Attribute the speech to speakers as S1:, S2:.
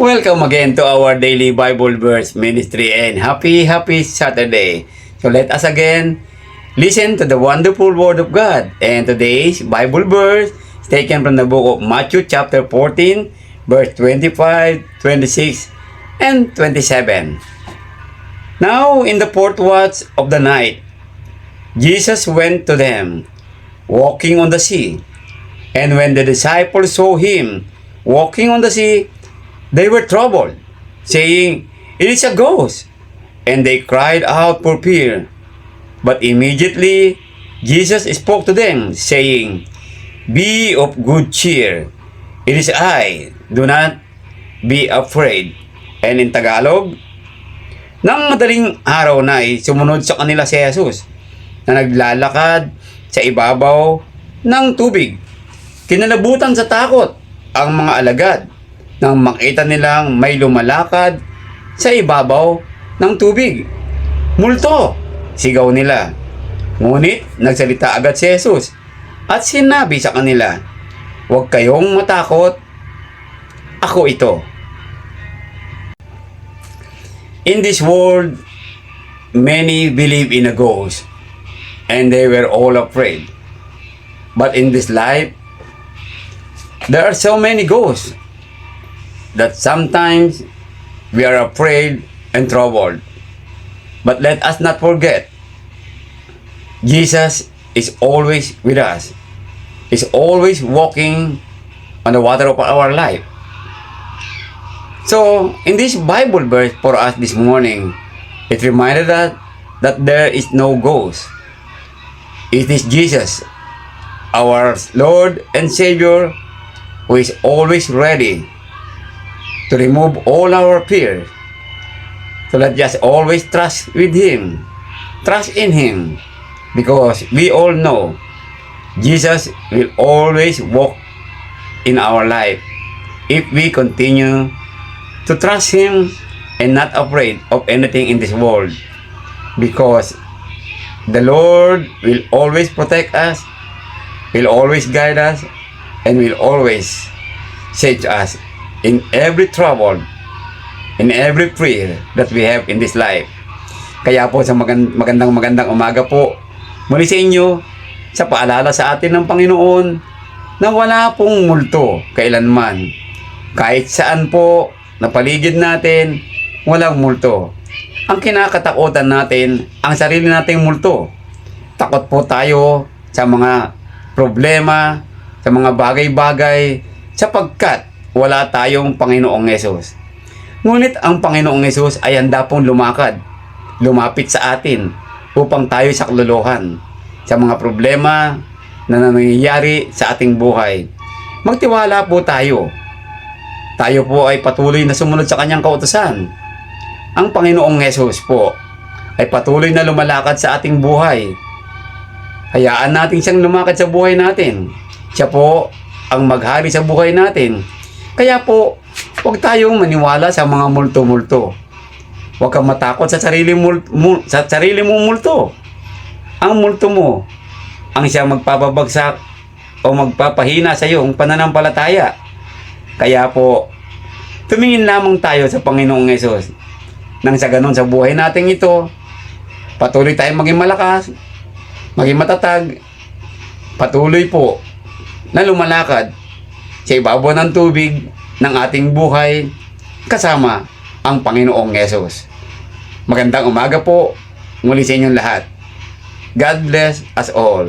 S1: Welcome again to our daily Bible verse ministry and happy, happy Saturday. So let us again listen to the wonderful Word of God. And today's Bible verse is taken from the book of Matthew chapter 14, verse 25, 26, and 27. Now in the fourth watch of the night, Jesus went to them, walking on the sea. And when the disciples saw him walking on the sea, they were troubled, saying, It is a ghost. And they cried out for fear. But immediately Jesus spoke to them, saying, Be of good cheer. It is I. Do not be afraid. And in Tagalog, nang madaling araw na ay sumunod sa kanila si Jesus na naglalakad sa ibabaw ng tubig. Kinalabutan sa takot ang mga alagad nang makita nilang may lumalakad sa ibabaw ng tubig. Multo! Sigaw nila. Ngunit nagsalita agad si Jesus at sinabi sa kanila, Huwag kayong matakot, ako ito. In this world, many believe in a ghost and they were all afraid. But in this life, there are so many ghosts that sometimes we are afraid and troubled. But let us not forget, Jesus is always with us. Is always walking on the water of our life. So, in this Bible verse for us this morning, it reminded us that there is no ghost. It is Jesus, our Lord and Savior, who is always ready to remove all our fears. So let us just always trust with Him, trust in Him, because we all know Jesus will always walk in our life if we continue to trust Him and not afraid of anything in this world. Because the Lord will always protect us, will always guide us, and will always save us in every trouble, in every prayer that we have in this life. Kaya po sa magan- magandang magandang umaga po, muli sa inyo, sa paalala sa atin ng Panginoon na wala pong multo kailanman. Kahit saan po na paligid natin, walang multo. Ang kinakatakutan natin, ang sarili nating multo. Takot po tayo sa mga problema, sa mga bagay-bagay, sapagkat wala tayong Panginoong Yesus. Ngunit ang Panginoong Yesus ay handa pong lumakad, lumapit sa atin upang tayo sakluluhan sa mga problema na nangyayari sa ating buhay. Magtiwala po tayo. Tayo po ay patuloy na sumunod sa kanyang kautosan. Ang Panginoong Yesus po ay patuloy na lumalakad sa ating buhay. Hayaan natin siyang lumakad sa buhay natin. Siya po ang maghari sa buhay natin. Kaya po, huwag tayong maniwala sa mga multo-multo. Huwag kang matakot sa sarili, mul- mul- sa sarili mong multo. Ang multo mo, ang siyang magpapabagsak o magpapahina sa iyong pananampalataya. Kaya po, tumingin lamang tayo sa Panginoong Yesus. Nang sa ganun sa buhay natin ito, patuloy tayong maging malakas, maging matatag, patuloy po na lumalakad sa ibabaw ng tubig ng ating buhay kasama ang Panginoong Yesus. Magandang umaga po muli sa inyong lahat. God bless us all.